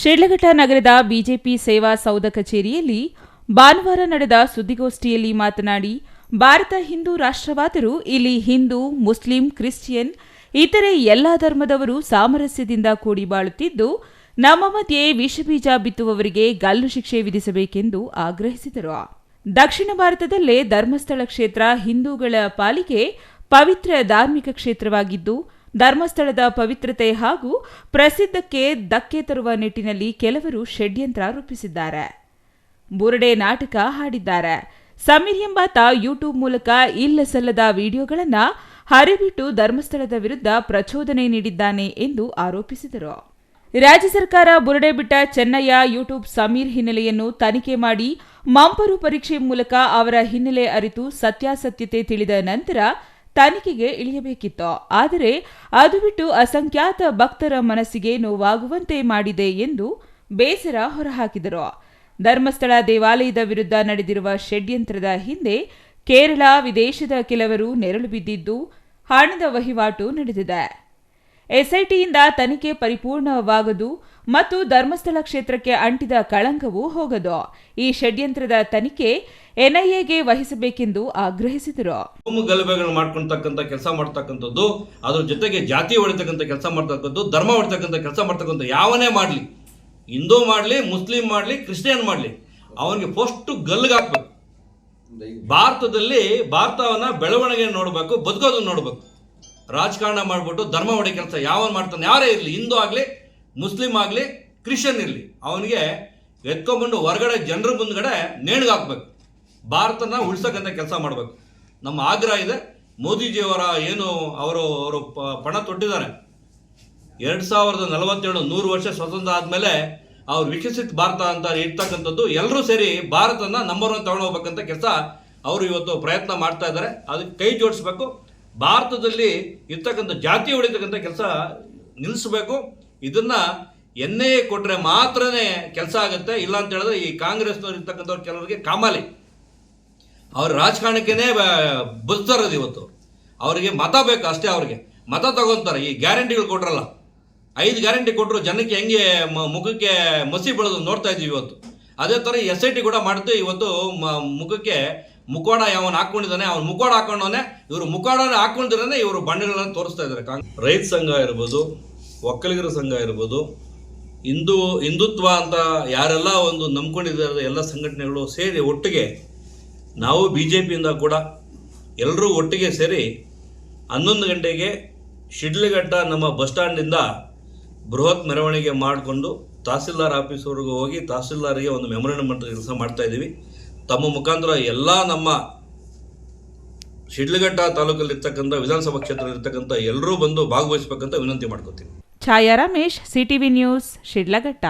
ಶಿಡ್ಲಘಟ್ಟ ನಗರದ ಬಿಜೆಪಿ ಸೇವಾ ಸೌಧ ಕಚೇರಿಯಲ್ಲಿ ಭಾನುವಾರ ನಡೆದ ಸುದ್ದಿಗೋಷ್ಠಿಯಲ್ಲಿ ಮಾತನಾಡಿ, ಭಾರತ ಹಿಂದೂ ರಾಷ್ಟ್ರವಾದರೂ ಇಲ್ಲಿ ಹಿಂದೂ, ಮುಸ್ಲಿಂ, ಕ್ರಿಶ್ಚಿಯನ್, ಇತರೆ ಎಲ್ಲ ಧರ್ಮದವರು ಸಾಮರಸ್ಯದಿಂದ ಕೂಡಿ ಬಾಳುತ್ತಿದ್ದು, ನಮ್ಮ ಮಧ್ಯೆ ವಿಷಬೀಜ ಬಿತ್ತುವವರಿಗೆ ಗಲ್ಲು ಶಿಕ್ಷೆ ವಿಧಿಸಬೇಕೆಂದು ಆಗ್ರಹಿಸಿದರು. ದಕ್ಷಿಣ ಭಾರತದಲ್ಲೇ ಧರ್ಮಸ್ಥಳ ಕ್ಷೇತ್ರ ಹಿಂದೂಗಳ ಪಾಲಿಗೆ ಪವಿತ್ರ ಧಾರ್ಮಿಕ ಕ್ಷೇತ್ರವಾಗಿದ್ದು ಧರ್ಮಸ್ಥಳದ ಪವಿತ್ರತೆ ಹಾಗೂ ಪ್ರಸಿದ್ಧಕ್ಕೆ ಧಕ್ಕೆ ತರುವ ನಿಟ್ಟಿನಲ್ಲಿ ಕೆಲವರು ಷಡ್ಯಂತ್ರ ರೂಪಿಸಿದ್ದಾರೆ. ಬುರುಡೆ ನಾಟಕ ಹಾಡಿದ್ದಾರೆ. ಸಮೀರ್ ಎಂಬಾತ ಯೂಟ್ಯೂಬ್ ಮೂಲಕ ಇಲ್ಲ ಸಲ್ಲದ ವಿಡಿಯೋಗಳನ್ನ ಹರಿಬಿಟ್ಟು ಧರ್ಮಸ್ಥಳದ ವಿರುದ್ಧ ಪ್ರಚೋದನೆ ನೀಡಿದ್ದಾನೆ ಎಂದು ಆರೋಪಿಸಿದರು. ರಾಜ್ಯ ಸರ್ಕಾರ ಬುರುಡೆ ಬಿಟ್ಟ ಚೆನ್ನಯ್ಯ ಯೂಟ್ಯೂಬ್ ಸಮೀರ್ ಹಿನ್ನೆಲೆಯನ್ನು ತನಿಖೆ ಮಾಡಿ ಮಂಪರು ಪರೀಕ್ಷೆ ಮೂಲಕ ಅವರ ಹಿನ್ನೆಲೆ ಅರಿತು ಸತ್ಯಾಸತ್ಯತೆ ತಿಳಿದ ನಂತರ ತನಿಖೆಗೆ ಇಳಿಯಬೇಕಿತ್ತು. ಆದರೆ ಅದು ಬಿಟ್ಟು ಅಸಂಖ್ಯಾತ ಭಕ್ತರ ಮನಸ್ಸಿಗೆ ನೋವಾಗುವಂತೆ ಮಾಡಿದೆ ಎಂದು ಬೇಸರ ಹೊರಹಾಕಿದರು. ಧರ್ಮಸ್ಥಳ ದೇವಾಲಯದ ವಿರುದ್ಧ ನಡೆದಿರುವ ಷಡ್ಯಂತ್ರದ ಹಿಂದೆ ಕೇರಳ, ವಿದೇಶದ ಕೆಲವರು ನೆರಳು ಬಿದ್ದಿದ್ದು ಹಣದ ವಹಿವಾಟು ನಡೆದಿದೆ. ಎಸ್ಐಟಿಯಿಂದ ತನಿಖೆ ಪರಿಪೂರ್ಣವಾಗದು ಮತ್ತು ಧರ್ಮಸ್ಥಳ ಕ್ಷೇತ್ರಕ್ಕೆ ಅಂಟಿದ ಕಳಂಕವೂ ಹೋಗದು. ಈ ಷಡ್ಯಂತ್ರದ ತನಿಖೆ ಎನ್ಐಎಗೆ ವಹಿಸಬೇಕೆಂದು ಆಗ್ರಹಿಸಿದರು. ಭೂಮಿ ಗಲಭೆಗಳು ಮಾಡ್ಕೊಂಡ್ತಕ್ಕಂಥ ಕೆಲಸ ಮಾಡ್ತಕ್ಕಂಥದ್ದು, ಅದ್ರ ಜೊತೆಗೆ ಜಾತಿ ಹೊಡಿತಕ್ಕಂಥ ಕೆಲಸ ಮಾಡ್ತಕ್ಕಂಥದ್ದು, ಧರ್ಮ ಹೊಡಿತಕ್ಕಂಥ ಕೆಲಸ ಮಾಡ್ತಕ್ಕಂಥ ಯಾವನೇ ಮಾಡಲಿ, ಹಿಂದೂ ಮಾಡಲಿ, ಮುಸ್ಲಿಂ ಮಾಡಲಿ, ಕ್ರಿಶ್ಚಿಯನ್ ಮಾಡಲಿ, ಅವನಿಗೆ ಫಸ್ಟು ಗಲ್ಗಾಕ್ಬೇಕು ಭಾರತದಲ್ಲಿ ಭಾರತವನ್ನ ಬೆಳವಣಿಗೆ ನೋಡಬೇಕು, ಬದುಕೋದನ್ನ ನೋಡಬೇಕು. ರಾಜಕಾರಣ ಮಾಡಿಬಿಟ್ಟು ಧರ್ಮ ಹೊಡೆ ಕೆಲಸ ಯಾವನ್ ಮಾಡ್ತಾನೆ, ಯಾರೇ ಇರಲಿ, ಹಿಂದೂ ಆಗಲಿ ಮುಸ್ಲಿಂ ಆಗಲಿ, ಕ್ರಿಶ್ಚಿಯನ್ ಇರಲಿ, ಅವನಿಗೆ ಎತ್ಕೊಂಡ್ಬಂದು ಹೊರಗಡೆ ಜನರ ಮುಂದ್ಗಡೆ ನೇಣಿಗಾಕ್ಬೇಕು ಭಾರತನ ಉಳ್ಸಕ್ಕಂಥ ಕೆಲಸ ಮಾಡಬೇಕು. ನಮ್ಮ ಆಗ್ರಹ ಇದೆ. ಮೋದಿಜಿಯವರ ಏನು ಅವರು ಅವರು ಪಣ ತೊಟ್ಟಿದ್ದಾರೆ. ಎರಡು ಸಾವಿರದ ನಲವತ್ತೇಳು ನೂರು ವರ್ಷ ಸ್ವತಂತ್ರ ಆದಮೇಲೆ ಅವ್ರು ವಿಕಸಿತ ಭಾರತ ಅಂತ ಇರ್ತಕ್ಕಂಥದ್ದು ಎಲ್ಲರೂ ಸೇರಿ ಭಾರತನ ನಂಬರ್ ಒನ್ ತಗೊಂಡು ಹೋಗ್ಬೇಕಂತ ಕೆಲಸ ಅವರು ಇವತ್ತು ಪ್ರಯತ್ನ ಮಾಡ್ತಾ ಇದ್ದಾರೆ. ಅದಕ್ಕೆ ಕೈ ಜೋಡಿಸ್ಬೇಕು. ಭಾರತದಲ್ಲಿ ಇರ್ತಕ್ಕಂಥ ಜಾತಿ ಹೊಡಿತಕ್ಕಂಥ ಕೆಲಸ ನಿಲ್ಲಿಸಬೇಕು ಇದನ್ನ ಎನ್ ಐ ಎ ಕೊಟ್ಟರೆ ಮಾತ್ರನೇ ಕೆಲಸ ಆಗುತ್ತೆ. ಇಲ್ಲ ಅಂತ ಹೇಳಿದ್ರೆ ಈ ಕಾಂಗ್ರೆಸ್ನವ್ರು ಇರ್ತಕ್ಕಂಥವ್ರು ಕೆಲವರಿಗೆ ಕಾಮಾಲಿ. ಅವ್ರ ರಾಜಕಾರಣಕ್ಕೇನೆ ಬದುಕ್ತಾರದು ಇವತ್ತು. ಅವರಿಗೆ ಮತ ಬೇಕು ಅಷ್ಟೇ ಅವ್ರಿಗೆ. ಮತ ತಗೊಂತಾರೆ. ಈ ಗ್ಯಾರಂಟಿಗಳು ಕೊಟ್ರಲ್ಲ. ಐದು ಗ್ಯಾರಂಟಿ ಕೊಟ್ಟರು ಜನಕ್ಕೆ ಹೆಂಗೆ ಮುಖಕ್ಕೆ ಮಸಿ ಬೆಳೆದು ನೋಡ್ತಾ ಇದ್ದೀವಿ ಇವತ್ತು. ಅದೇ ಥರ ಎಸ್ ಐ ಟಿ ಕೂಡ ಮಾಡ್ತು. ಇವತ್ತು ಮುಖಕ್ಕೆ ಮುಖವಾಡ ಯಾವನ್ ಹಾಕೊಂಡಿದ್ದಾನೆ, ಅವ್ನು ಮುಖವಾಡ ಹಾಕೊಂಡವನೇ. ಇವರು ಮುಖವಾಡ ಹಾಕೊಂಡಿರೋನೇ ಇವರು ಬಣ್ಣಗಳನ್ನು ತೋರಿಸ್ತಾ ಇದ್ದಾರೆ ಕಾಂಗ್ರೆಸ್. ರೈತ ಸಂಘ ಇರ್ಬೋದು ಒಕ್ಕಲಿಗರ ಸಂಘ ಇರ್ಬೋದು, ಹಿಂದೂ, ಹಿಂದುತ್ವ ಅಂತ ಯಾರೆಲ್ಲ ಒಂದು ನಂಬ್ಕೊಂಡಿದ್ದಾರೆ ಎಲ್ಲ ಸಂಘಟನೆಗಳು ಸೇರಿ ಒಟ್ಟಿಗೆ, ನಾವು ಬಿ ಜೆ ಪಿಯಿಂದ ಕೂಡ ಎಲ್ಲರೂ ಒಟ್ಟಿಗೆ ಸೇರಿ ಹನ್ನೊಂದು ಗಂಟೆಗೆ ಶಿಡ್ಲಘಟ್ಟ ನಮ್ಮ ಬಸ್ ಸ್ಟ್ಯಾಂಡಿಂದ ಬೃಹತ್ ಮೆರವಣಿಗೆ ಮಾಡಿಕೊಂಡು ತಹಸೀಲ್ದಾರ್ ಆಫೀಸ್ವರೆಗೂ ಹೋಗಿ ತಹಸೀಲ್ದಾರಿಗೆ ಒಂದು ಮೆಮೊರಂಡಮ್ ಮಟ್ಟದ ಕೆಲಸ ಮಾಡ್ತಾಯಿದ್ದೀವಿ ತಮ್ಮ ಮುಖಾಂತರ ಎಲ್ಲ ನಮ್ಮ ಶಿಡ್ಲಘಟ್ಟ ತಾಲೂಕಲ್ಲಿರ್ತಕ್ಕಂಥ ವಿಧಾನಸಭಾ ಕ್ಷೇತ್ರದಲ್ಲಿರ್ತಕ್ಕಂಥ ಎಲ್ಲರೂ ಬಂದು ಭಾಗವಹಿಸ್ಬೇಕಂತ ವಿನಂತಿ ಮಾಡ್ಕೊತೀನಿ Chhaya Ramesh CTV news Shidlaghatta